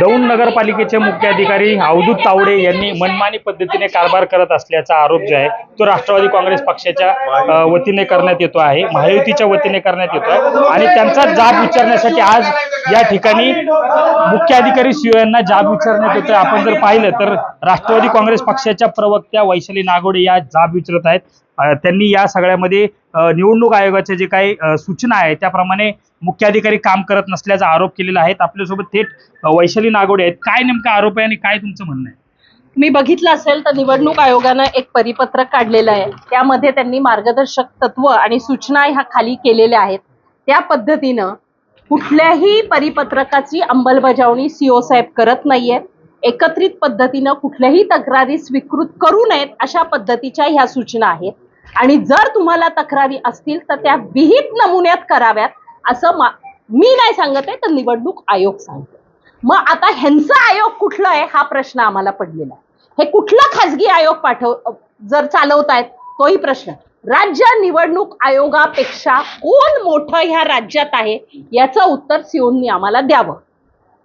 दौंड नगरपालिकेचे मुख्य अधिकारी अवधूत तावडे यांनी मनमानी पद्धतीने कारभार करत असल्याचा आरोप जो आहे तो राष्ट्रवादी काँग्रेस पक्षाच्या वतीने करण्यात येतो आहे महायुतीच्या वतीने करण्यात येतो आहे. आणि त्यांचा जाब विचारण्यासाठी आज या ठिकाणी मुख्य अधिकारी सीओ यांना जाब विचारण्यात येतोय. आपण जर पाहिलं तर राष्ट्रवादी काँग्रेस पक्षाच्या प्रवक्त्या वैशाली नागोडे या जाब विचारत आहेत. त्यांनी या सगळ्यामध्ये निवडणूक आयोगाच्या जे काही सूचना आहे त्याप्रमाणे मुख्य अधिकारी काम करत नसल्याचा आरोप केलेला आहे. आपल्यासोबत थेट वैशाली नागोडे आहेत. काय नेमका आरोप आहे आणि काय तुमचं म्हणणं आहे? मी बघितलं असेल तर निवडणूक आयोगानं एक परिपत्रक काढलेलं आहे. त्यामध्ये त्यांनी मार्गदर्शक तत्व आणि सूचना ह्या खाली केलेल्या आहेत. त्या पद्धतीनं कुठल्याही परिपत्रकाची अंमलबजावणी सीओ साहेब करत नाहीयेत एकत्रित पद्धतीनं कुठल्याही तक्रारी स्वीकृत करू नयेत अशा पद्धतीच्या ह्या सूचना आहेत. आणि जर तुम्हाला तक्रारी असतील तर त्या विहित नमुन्यात कराव्यात असं मा- मी नाही सांगत आहे तर निवडणूक आयोग सांगतो. मग आता ह्यांचा आयोग कुठलं आहे हा प्रश्न आम्हाला पडलेला आहे. हे कुठलं खासगी आयोग पाठव जर चालवतायत तोही प्रश्न. राज्य निवडणूक आयोगापेक्षा कोण मोठं ह्या राज्यात आहे याचं उत्तर सिओननी आम्हाला द्यावं.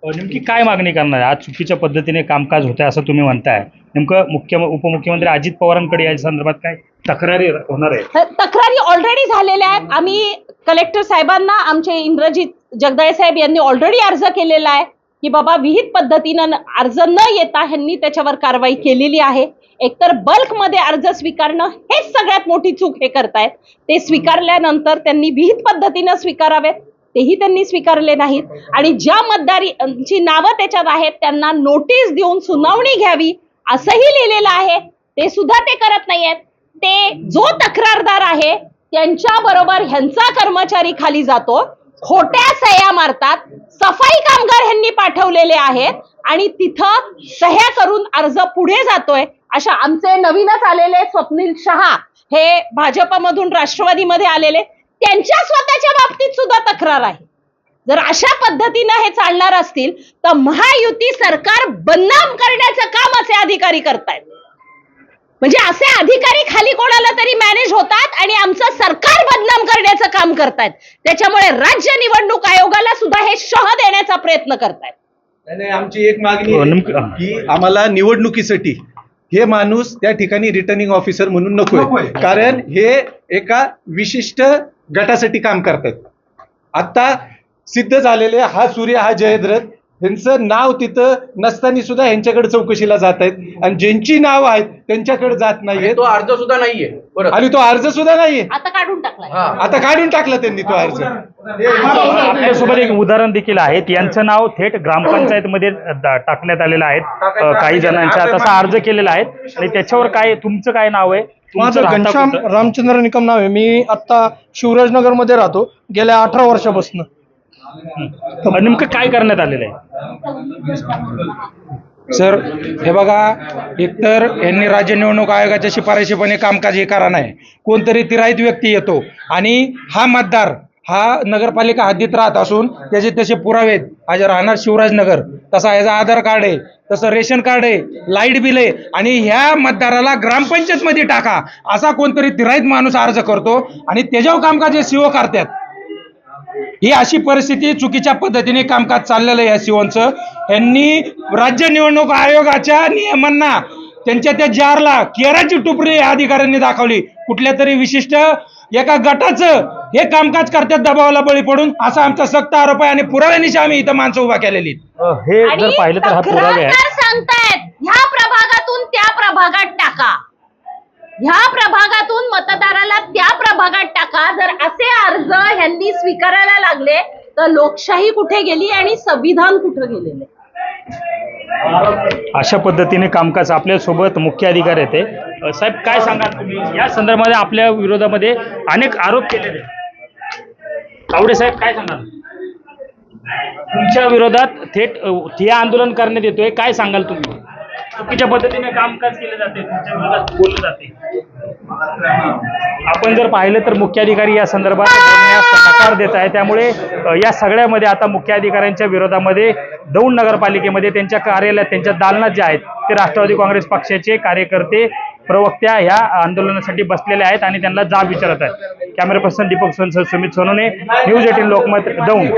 नेमकी काय मागणी करणार? आज चुकीच्या पद्धतीने कामकाज होत आहे असं तुम्ही म्हणताय. नेमकं मुख्य उपमुख्यमंत्री अजित पवारांकडे या संदर्भात काय तक्रारी होणार आहे तक्रारी ऑलरेडी झालेल्या आहेत. आम्ही कलेक्टर साहेबांना आमचे इंद्रजित जगदाळे साहेब यांनी ऑलरेडी अर्ज केलेला आहे. की बाबा विहित पद्धतीनं अर्ज न येता ह्यांनी त्याच्यावर कारवाई केलेली आहे. एकतर बल्कमध्ये अर्ज स्वीकारणं हेच सगळ्यात मोठी चूक हे करतायत. ते स्वीकारल्यानंतर त्यांनी विहित पद्धतीनं स्वीकारावेत तेही त्यांनी स्वीकारले नाहीत. आणि ज्या मतदारीची नावं त्याच्यात आहेत त्यांना नोटीस देऊन सुनावणी घ्यावी असंही लिहिलेलं आहे. ते सुद्धा ते करत नाहीयेत. ते जो तक्रारदार आहे त्यांच्या बरोबर ह्यांचा कर्मचारी खाली जातो. खोट्या सह्या मारतात. सफाई कामगार ह्यांनी पाठवलेले आहेत आणि तिथं सह्या करून अर्ज पुढे जातोय अशा आमचे नवीनच आलेले स्वप्नील शहा हे भाजपमधून राष्ट्रवादीमध्ये आलेले त्यांच्या स्वतःच्या बाबतीत सुद्धा तक्रार आहे. जर अशा पद्धतीनं हे चालणार असतील तर महायुती सरकार बदनाम करण्याचं काम असे अधिकारी करतायत. म्हणजे असे अधिकारी खाली कोणाला तरी मॅनेज होतात आणि आमचं सरकार बदनाम करण्याचं काम करतायत. त्याच्यामुळे राज्य निवडणूक आयोगाला सुद्धा हे शह देण्याचा प्रयत्न करतायत. नाही, नाही, आमची एक मागणी हो, की आम्हाला निवडणुकीसाठी हे माणूस त्या ठिकाणी रिटर्निंग ऑफिसर म्हणून नकोय. कारण हे एका विशिष्ट गटासाठी काम करतात आता सिद्ध झालेले हा सूर्य हा जयद्रथ यांचं नाव तिथं नसताना सुद्धा यांच्याकडे चौकशीला जात आहेत. आणि ज्यांची नाव आहेत त्यांच्याकडे जात नाहीयेत. तो अर्ज सुद्धा नाहीये. आणि तो अर्ज सुद्धा नाहीये. आता काढून टाकलाय. हा. आता काढून टाकला त्यांनी तो अर्ज. आपल्यासोबत एक उदाहरण देखील आहे यांचं नाव थेट ग्रामपंचायतमध्ये दा- टाकण्यात आलेलं आहे. अ, काही जणांच्या तसा अर्ज केलेला आहे. आणि त्याच्यावर काय तुमचं काय नाव आहे? तुमचं माझं राहता घनश्याम कुठं? रामचंद्र निकम नाव आहे. मी आता शिवराजनगरमध्ये राहतो. गेल्या अठरा वर्षापासून. नेमकं काय करण्यात आलेलं आहे? सर हे बघा एकतर यांनी राज्य निवडणूक आयोगाच्या शिफारशीपणे कामकाज हे करा नाही. कोणतरी तिराईत व्यक्ती येतो. आणि हा मतदार हा नगरपालिका हद्दीत राहत असून त्याचे तसे पुरावे आहेत. आज राहणार शिवराजनगर. तसा ह्याचा आधार कार्ड आहे. तसं रेशन कार्ड आहे. लाइट बिल आहे. आणि ह्या मतदाराला ग्रामपंचायतमध्ये टाका. असा कोणतरी तिराईत माणूस अर्ज करतो आणि त्याच्यावर कामकाज हे सीओ करतात. ही अशी परिस्थिती चुकीच्या पद्धतीने कामकाज चाललेलं आहे या सिओनचं यांनी राज्य निवडणूक आयोगाच्या नियमांना त्यांच्या त्या जारला केराची टुपरी या अधिकाऱ्यांनी दाखवली. कुठल्या तरी विशिष्ट एका गटाचं हे कामकाज करतात दबावाला बळी पडून असा आमचा सक्त आरोप आहे आणि पुराव्यानिशी आम्ही इथं माणसं उभा केलेली हे आणि जर पाहिलं तर हा पुरावे आहे. सांगतायत? ह्या प्रभागातून त्या प्रभागात टाका. ह्या प्रभागातून मतदाराला त्या प्रभागात टाका. जर असे अर्ज ह्यांनी स्वीकारायला लागले तर लोकशाही कुठे गेली आणि संविधान कुठे गेलेले अशा पद्धतीने कामकाज आपल्यासोबत मुख्य अधिकारी येते साहेब काय सांगाल तुम्ही? या संदर्भामध्ये आपल्या विरोधामध्ये अनेक आरोप केलेले आहेत. तावडे साहेब काय सांगाल? तुमच्या विरोधात थेट ठिया आंदोलन करण्यात येतोय. काय सांगाल तुम्ही? चुकीच्या पद्धतीने कामकाज केले जाते तुमच्या विरोधात बोलले जाते. आपण जर पाहिलं तर मुख्य अधिकारी या संदर्भात बोलण्यास नकार देत आहे त्यामुळे या सगळ्यामध्ये आता मुख्याधिकाऱ्यांच्या विरोधामध्ये दौंड नगरपालिकेमध्ये त्यांच्या कार्यालयात त्यांच्या दालनात जे आहेत ते राष्ट्रवादी काँग्रेस पक्षाचे कार्यकर्ते प्रवक्त्या ह्या आंदोलनासाठी बसलेले आहेत आणि त्यांना जाब विचारत आहेत. कॅमेरा पर्सन दीपक सोनसह सुमित सोनोने न्यूज एटीन लोकमत दौंड.